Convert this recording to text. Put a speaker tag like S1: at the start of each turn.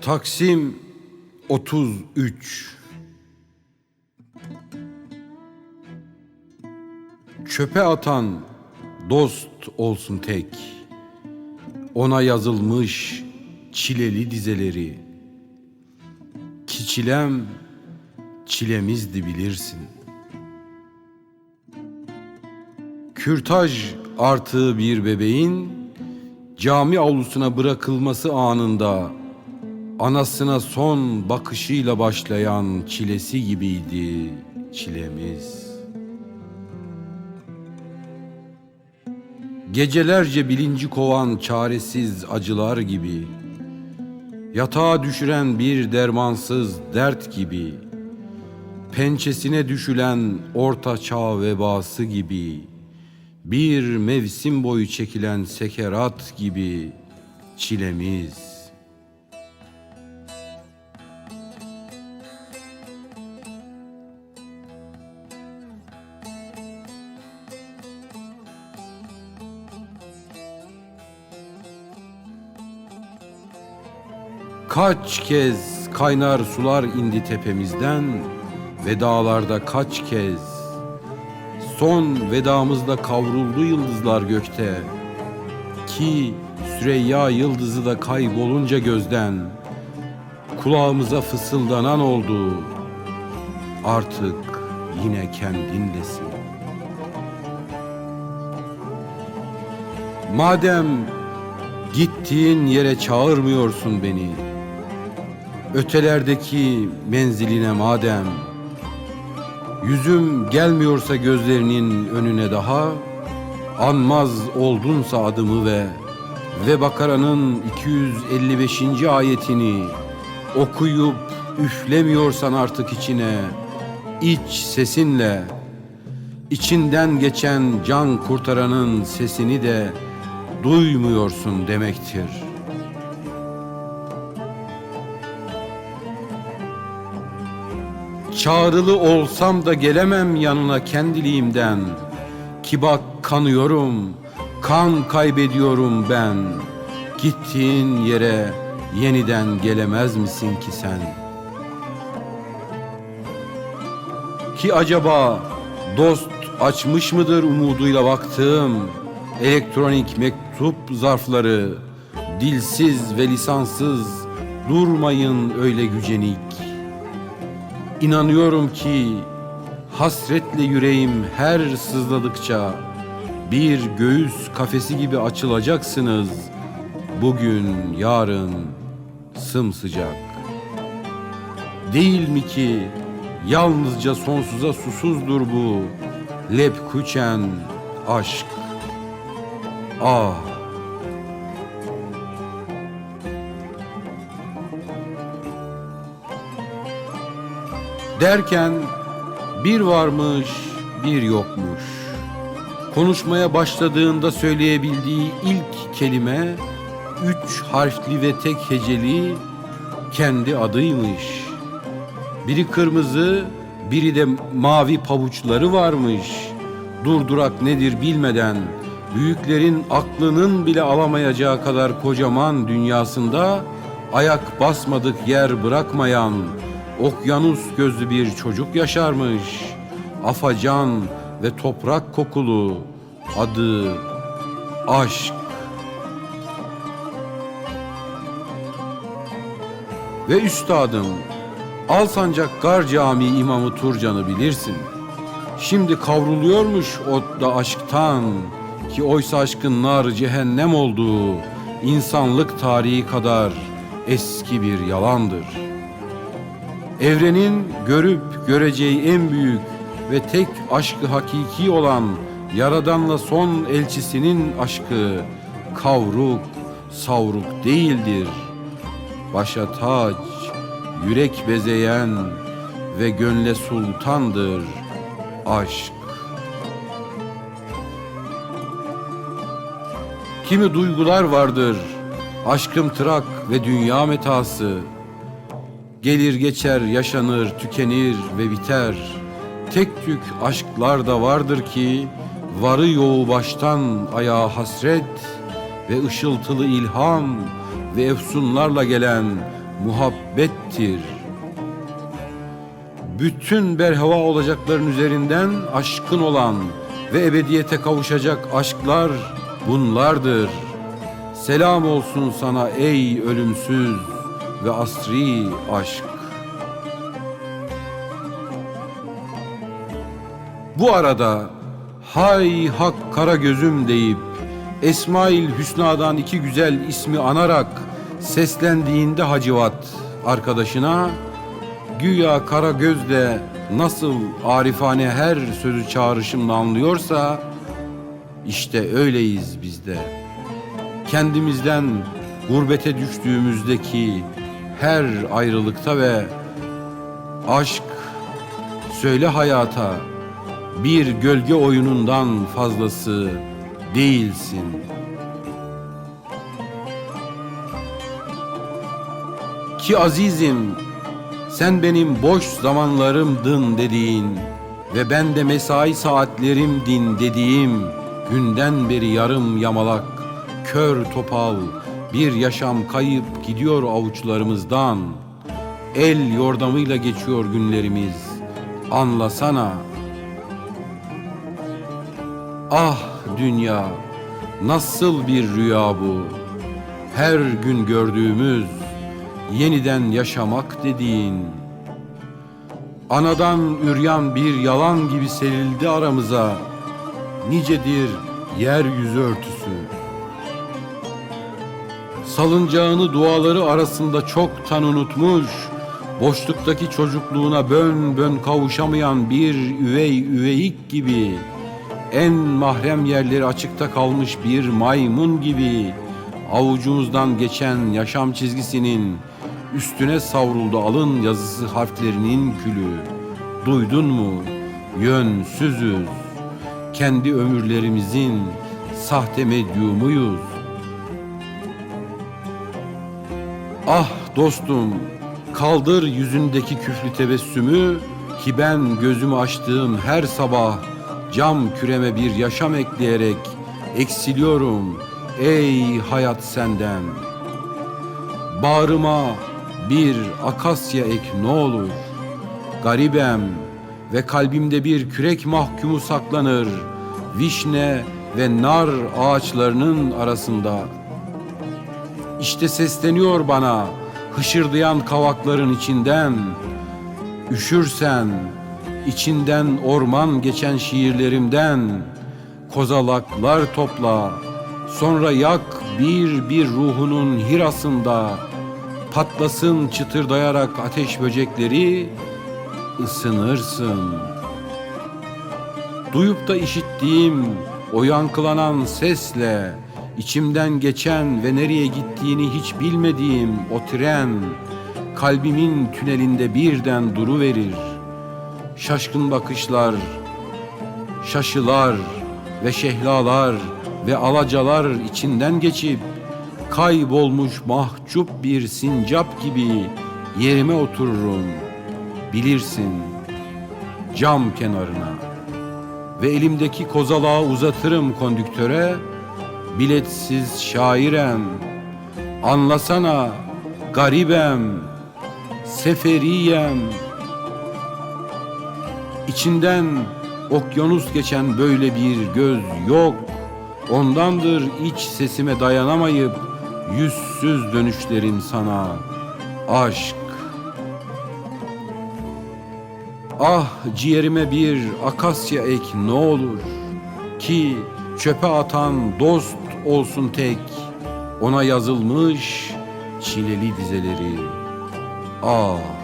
S1: Taksim 33 Çöpe atan dost olsun tek. Ona yazılmış çileli dizeleri Ki çilem çilemizdi bilirsin Kürtaj artığı bir bebeğin Cami avlusuna bırakılması anında Anasına son bakışıyla başlayan çilesi gibiydi çilemiz. Gecelerce bilinci kovan çaresiz acılar gibi, yatağa düşüren bir dermansız dert gibi, pençesine düşülen orta çağ vebası gibi, bir mevsim boyu çekilen sekerat gibi çilemiz.'' Kaç kez kaynar sular indi tepemizden ve dağlarda kaç kez son vedamızda kavruldu yıldızlar gökte ki Süreyya yıldızı da kaybolunca gözden kulağımıza fısıldanan oldu artık yine kendindesin. Madem gittiğin yere çağırmıyorsun beni Ötelerdeki menziline madem Yüzüm gelmiyorsa gözlerinin önüne daha Anmaz oldunsa adımı ve Ve Bakara'nın 255. ayetini Okuyup üflemiyorsan artık içine iç sesinle içinden geçen can kurtaranın sesini de duymuyorsun demektir.'' Çağrılı olsam da gelemem yanına kendiliğimden. Ki bak kanıyorum, kan kaybediyorum ben. Gittiğin yere yeniden gelemez misin ki sen? Ki acaba dost açmış mıdır umuduyla baktığım Elektronik mektup zarfları? Dilsiz ve lisansız durmayın öyle gücenik İnanıyorum ki hasretle yüreğim her sızladıkça bir göğüs kafesi gibi açılacaksınız. Bugün, yarın sımsıcak. Değil mi ki yalnızca sonsuza susuzdur bu lepkuçen aşk. Ah Derken bir varmış, bir yokmuş. Konuşmaya başladığında söyleyebildiği ilk kelime üç harfli ve tek heceli kendi adıymış. Biri kırmızı, biri de mavi pabuçları varmış. Durdurak nedir bilmeden büyüklerin aklının bile alamayacağı kadar kocaman dünyasında ayak basmadık yer bırakmayan okyanus gözlü bir çocuk yaşarmış. Afacan ve toprak kokulu adı aşk. Ve üstadım Alsancak Gar Camii imamı Turcan'ı bilirsin. Şimdi kavruluyormuş otta aşktan ki oysa aşkın narı cehennem olduğu insanlık tarihi kadar eski bir yalandır.'' Evrenin görüp göreceği en büyük ve tek aşkı hakiki olan Yaradan'la son elçisinin aşkı kavruk, savruk değildir. Başa taç, yürek bezeyen ve gönle sultandır aşk. Kimi duygular vardır, aşkım tırak ve dünya metası.'' Gelir geçer, yaşanır, tükenir ve biter. Tek tük aşklar da vardır ki varı yoğu baştan ayağa hasret ve ışıltılı ilham ve efsunlarla gelen muhabbettir. Bütün berhava olacakların üzerinden aşkın olan ve ebediyete kavuşacak aşklar bunlardır. Selam olsun sana ey ölümsüz ve asri aşk. Bu arada hay hak kara gözüm deyip Esmail Hüsna'dan iki güzel ismi anarak seslendiğinde Hacivat arkadaşına güya kara gözle nasıl arifane her sözü çağrışımla anlıyorsa işte öyleyiz biz de. Kendimizden gurbete düştüğümüzdeki her ayrılıkta ve aşk söyle hayata bir gölge oyunundan fazlası değilsin. Ki azizim sen benim boş zamanlarımdın dediğin ve ben de mesai saatlerimdin dediğim günden beri yarım yamalak, kör topal bir yaşam kayıp gidiyor avuçlarımızdan. El yordamıyla geçiyor günlerimiz. Anlasana. Ah dünya, nasıl bir rüya bu? Her gün gördüğümüz yeniden yaşamak dediğin. Anadan üryan bir yalan gibi serildi aramıza. Nicedir yeryüzü örtüsü. Salıncağını duaları arasında çoktan unutmuş, boşluktaki çocukluğuna bön bön kavuşamayan bir üvey üveyik gibi, en mahrem yerleri açıkta kalmış bir maymun gibi, avucumuzdan geçen yaşam çizgisinin üstüne savruldu alın yazısı harflerinin külü. Duydun mu? Yönsüzüz. Kendi ömürlerimizin sahte medyumuyuz. Ah dostum, kaldır yüzündeki küflü tebessümü ki ben gözümü açtığım her sabah cam küreme bir yaşam ekleyerek eksiliyorum ey hayat senden. Bağrıma bir akasya ek ne olur. Garibem ve kalbimde bir kürek mahkumu saklanır. Vişne ve nar ağaçlarının arasında. İşte sesleniyor bana hışırdayan kavakların içinden. Üşürsen içinden orman geçen şiirlerimden kozalaklar topla. Sonra yak bir bir ruhunun hirasında patlasın çıtırdayarak ateş böcekleri ısınırsın. Duyup da işittiğim o yankılanan sesle içimden geçen ve nereye gittiğini hiç bilmediğim o tren kalbimin tünelinde birden duru verir. Şaşkın bakışlar, şaşılar ve şehlalar ve alacalar içinden geçip kaybolmuş mahcup bir sincap gibi yerime otururum. Bilirsin cam kenarına ve elimdeki kozalağı uzatırım kondüktöre. Biletsiz şairem, anlasana garibem, seferiyem. İçinden okyanus geçen böyle bir göz yok. Ondandır iç sesime dayanamayıp yüzsüz dönüşlerim sana. Aşk. Ah ciğerime bir akasya ek ne olur ki çöpe atan dost olsun tek. Ona yazılmış çileli dizeleri. Ah